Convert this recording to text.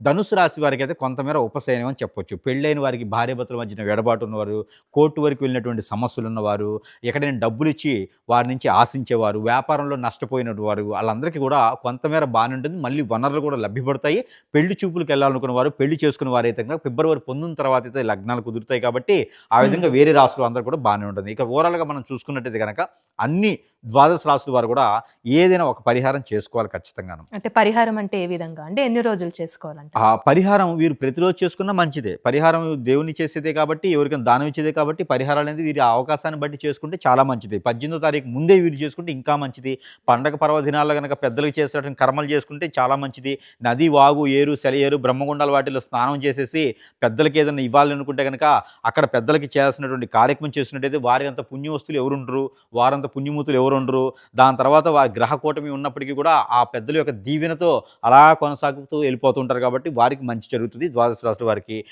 ధనుసు రాశి వారికి అయితే కొంతమేర ఉపశయనం అని చెప్పొచ్చు. పెళ్ళైన వారికి భార్యాభర్తల మధ్యన వెడబాటు ఉన్నవారు కోర్టు వరకు వెళ్ళినటువంటి సమస్యలు ఉన్నవారు ఎక్కడైనా డబ్బులు ఇచ్చి వారి నుంచి ఆశించేవారు వ్యాపారంలో నష్టపోయిన వారు వాళ్ళందరికీ కూడా కొంతమేర బాగానే ఉంటుంది. మళ్ళీ వనరులు కూడా లభ్యపడతాయి. పెళ్ళి చూపులకు వెళ్ళాలనుకున్న వారు పెళ్ళి చేసుకున్న వారు అయితే ఫిబ్రవరి పొందిన తర్వాత అయితే లగ్నాలు కుదురుతాయి కాబట్టి ఆ విధంగా వేరే రాసులు అందరూ కూడా బాగానే ఉంటుంది. ఇక ఓవరాల్గా మనం చూసుకున్నట్టయితే కనుక అన్ని ద్వాదశ రాసుల వారు కూడా ఏదైనా ఒక పరిహారం చేసుకోవాలి ఖచ్చితంగాను. అంటే పరిహారం అంటే ఏ విధంగా? అంటే ఎన్ని రోజులు చేసుకోవాలంటే ఆ పరిహారం వీరు ప్రతిరోజు చేసుకున్న మంచిదే. పరిహారం దేవుని చేసేదే కాబట్టి ఎవరికైనా దానం ఇచ్చేదే కాబట్టి పరిహారాలు అనేది వీరి అవకాశాన్ని బట్టి చేసుకుంటే చాలా మంచిది. పద్దెనిమిదో తారీఖు ముందే వీరు చేసుకుంటే ఇంకా మంచిది. పండగ పర్వదినాల్లో కనుక పెద్దలకు చేసేటువంటి కర్మలు చేసుకుంటే చాలా మంచిది. నది వాగు ఏరు సెలయేరు బ్రహ్మగుండాల వాటిలో స్నానం చేసేసి పెద్దలకి ఏదైనా ఇవ్వాలనుకుంటే కనుక అక్కడ పెద్దలకి చేయాల్సినటువంటి కార్యక్రమం చేసినట్టయితే వారి అంత పుణ్యవస్తులు ఎవరుండరు? వారంత పుణ్యమూతులు ఎవరుండరు? దాని తర్వాత వారి గ్రహ కూటమి ఉన్నప్పటికీ కూడా ఆ పెద్దల యొక్క దీవెనతో అలా కొనసాగుతూ వెళ్ళిపోతుంటారు కాబట్టి వారికి మంచి జరుగుతుంది. ద్వాదశ రాశుల వారికి